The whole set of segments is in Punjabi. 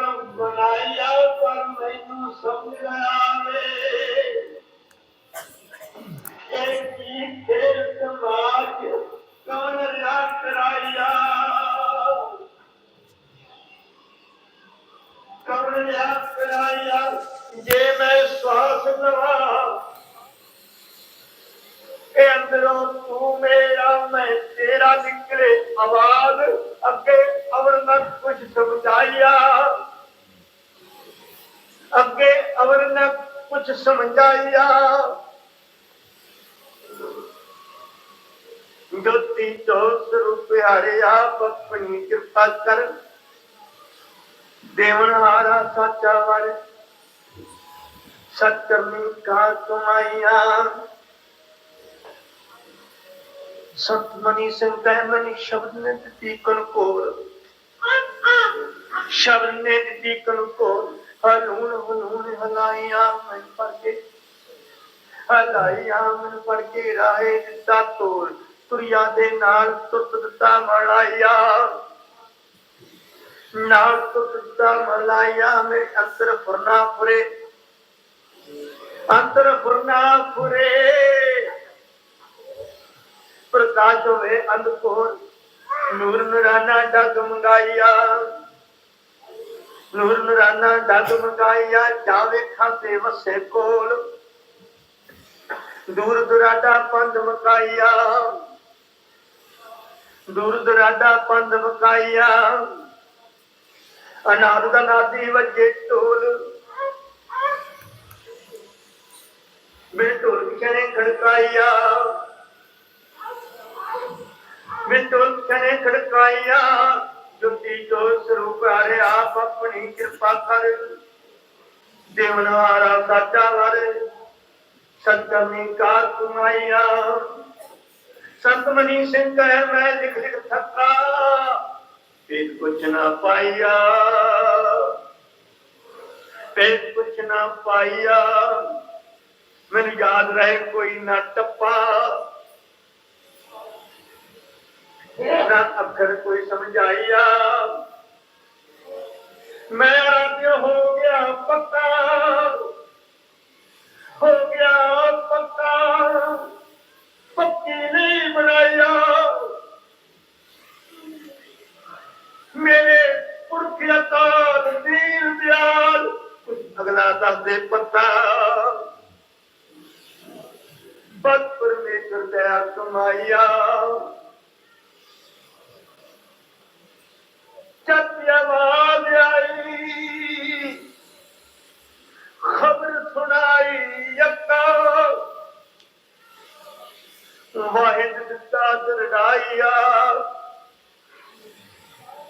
ਬਣਾਇਆ ਪਰ ਮੈਨੂੰ ਸਮਝ ਆਵੇ ਇਹ ਕੀ ਖੇਲ ਸਮਾਜ ਕੌਣ ਰਿਆ ਕਰਾਇਆ ਕੌਣ ਰਿਆ ਕਰਾਇਆ ਜੇ ਮੈਂ ਸਵਾਸ ਲਵਾਂ ਇਹ ਅੰਦਰੋਂ ਤੂੰ ਮੇਰਾ ਮੈਂ ਤੇਰਾ ਨਿਕਲੇ ਆਵਾਜ਼ ਅੱਗੇ ਅਵਰ ਨਾ ਕੁਝ ਸਮਝਾਇਆ ਅੱਗੇ ਅਵਰ ਨਾ ਕੁਝ ਸਮਝਾਇਆ ਜੋਤੀ ਜੋ ਸਰੂਪ ਪਿਆਰੇ ਆਪ ਆਪਣੀ ਕਿਰਪਾ ਕਰ ਦੇਵਨ ਹਾਰਾ ਸਾਚਾ ਵਰ ਸਤਕਰਮੀ ਕਾ ਤੁਮਾਈਆਂ ਸਤਮਨੀ ਸੰਤੈ ਮਨੀ ਸ਼ਬਦ ਨੇ ਦਿੱਤੀ ਕਨ ਕੋਲ ਸ਼ਬਦ ਨੇ ਦਿੱਤੀ ਕਨ ਕੋਲ ਹਲੂਣ ਹਲੂਣ ਹਲਾਈਆਂ ਮੈਂ ਪੜ ਕੇ। ਹਲਾਈਆਂ ਮੈਂ ਪੜ ਕੇ ਰਾਹੇ ਦਿੱਤਾ ਤੋਰ ਤੁਰਿਆ ਦੇ ਨਾਲ ਤੁਰਤ ਦਿੱਤਾ ਮਲਾਇਆ। ਨਾਲ ਤੁਰਤ ਦਿੱਤਾ ਮਲਾਇਆ ਮੇਰੇ ਅੰਦਰ ਫੁਰਨਾ ਫੁਰੇ। ਅੰਦਰ ਫੁਰਨਾ ਫੁਰੇ। ਪ੍ਰਕਾਸ਼ ਹੋਵੇ ਅੰਧਕੋਰ ਨੂਰ ਨਰਾਨਾ ਡਗਮਗਾਇਆ ਨੂਰ ਨਰਾਨਾ ਡਗਮਗਾਇਆ ਜਾਵੇ ਖਾਤੇ ਵਸੇ ਕੋਲ। ਦੂਰ ਦੁਰਾਡਾ ਪੰਧ ਮਕਾਇਆ ਦੂਰ ਦੁਰਾਡਾ ਪੰਧ ਮਕਾਇਆ ਅਨਾਦ ਦਾ ਨਾਦੀ ਵੱਜੇ ਢੋਲ। ਮੈਂ ਢੋਲ ਕਿਨੇ ਖੜਕਾਇਆ। ਵਿਟੋਲ ਕਨੇ ਖੜਕਾਇਆ। ਜੁਤੀ ਜੋ ਸਰੂਪ ਹਰੇ ਆਪ ਆਪਣੀ ਕਿਰਪਾ ਕਰ। ਦੇਵਨਾਰਾ ਸਾਚਾ ਵਰ। ਸਤਕਰਮੀ ਕਾ ਤੁਮਾਈਆ ਸੰਤਮਨੀ ਸਿੰਘ ਕਹਿ ਮੈਂ ਲਿਖ ਲਿਖ ਥੱਕਾ। ਫਿਰ ਕੁਛ ਨਾ ਪਾਈਆ ਫਿਰ ਕੁਛ ਨਾ ਪਾਈਆ ਮੈਨੂੰ ਯਾਦ ਰਹੇ, ਕੋਈ ਨਾ ਟੱਪਾ। ਨਾ ਅੱਖਰ ਕੋਈ ਸਮਝਾਈਆ ਮੈਂ ਅੱਜ ਹੋ ਗਿਆ ਪੱਕਾ। ਹੋ ਗਿਆ ਪੱਕਾ। ਪੱਕੀ ਨਹੀਂ ਬਣਾਇਆ। ਮੇਰੇ ਪੁਰਖ ਅਕਾਲ ਦੀਨ ਦਿਆਲ ਕੁਝ ਅਗਲਾ ਦੱਸਦੇ ਪੱਤਾ। ਬਸ ਪਰਮੇਸ਼ਰ ਦਇਆ ਕਮਾਈਆ ਚੱਤ ਆਵਾਜ਼ ਖਬਰ ਸੁਣਾਈ ਯੱਕਾ ਵਾਹਿਦ ਦਿੱਤਾ ਦਰੜਾਈਆ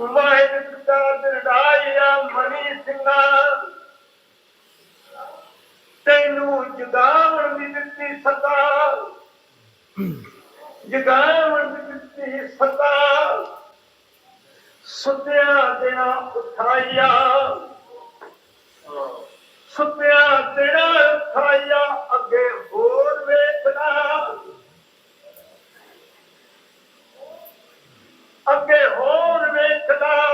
ਵਾਹਿਦ ਦਿੱਤਾ ਦਰੜਾਈਆ ਮਨੀ ਸਿੰਘਾ। ਤੈਨੂੰ ਜਗਾਵਣ ਦੀ ਦਿੱਤੀ ਸਦਾ ਜਗਾਵਣ ਦੀ ਦਿੱਤੀ ਸਤਾ। ਸੁੱਤਿਆ ਦੇਣਾ ਉਠਾਇਆ ਸੁੱਤਿਆ ਦੇਣਾ ਉਠਾਇਆ ਅੱਗੇ ਹੋਰ ਵੇਖਣਾ। ਅੱਗੇ ਹੋਰ ਵੇਖਣਾ।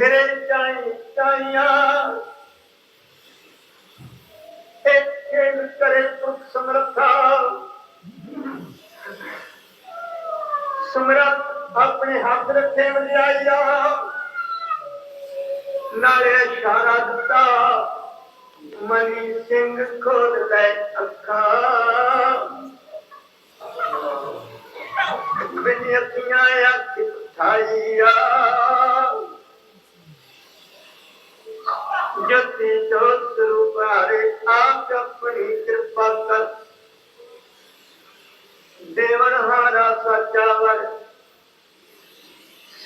ਫਿਰੇ ਜਾਈ ਚਾਈਆਂ ਇੱਕ ਖੇਲ ਕਰੇ ਸਮਰਥਾ। ਸਮਰੱਥ ਆਪਣੇ ਹੱਥ ਰੱਖੇ ਵਡਿਆਈ ਦਾ ਨਾਲੇ ਇਸ਼ਾਰਾ ਦਿੱਤਾ, ਮਨੀ ਸਿੰਘ ਖੋਲ ਲੈ ਅੱਖਾਂ। ਬਿਨਿਆਤੀਆਂ ਅੱਖ ਠਾਈਆ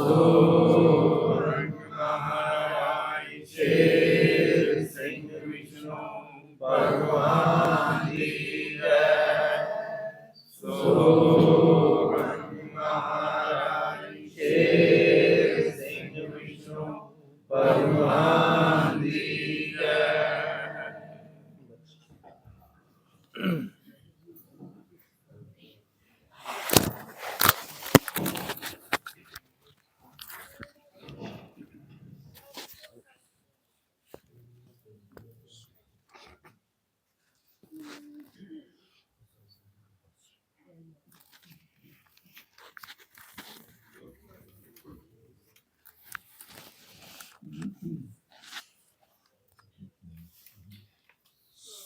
ਸੋ ਰੰਗਨਾਰਾਇਣ ਸ਼ੇਰ ਸਿੰਘ ਵਿਸ਼ਨੂੰ ਭਗਵਾਨ ਜੀ ਜੈ ਸੋ ਰੰਗਨਾਰਾਇਣ ਸ਼ੇਰ ਸਿੰਘ ਵਿਸ਼ਨੂੰ ਭਗਵਾਨ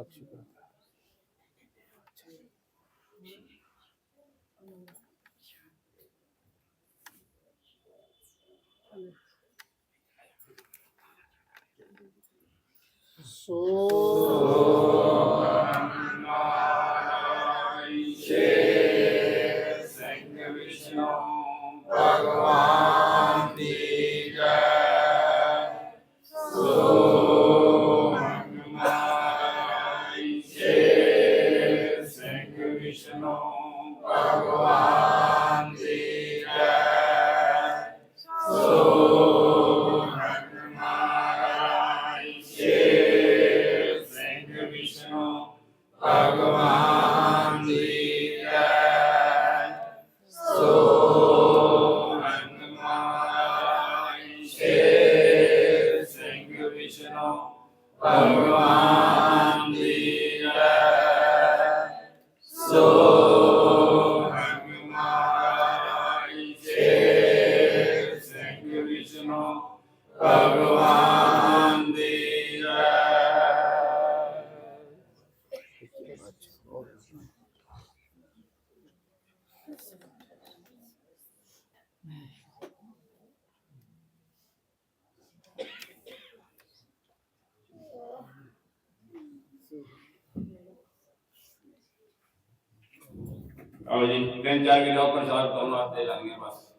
ਲੱਖ ਸ਼ੁਕਰ ਸ਼ੇਰ ਆਓ ਜੀ ਤਿੰਨ ਚਾਰ ਕਿਲੋ ਪ੍ਰਸਾਦ ਤੁਹਾਨੂੰ ਆਤੇ ਲਾਂਗੇ ਬਸ।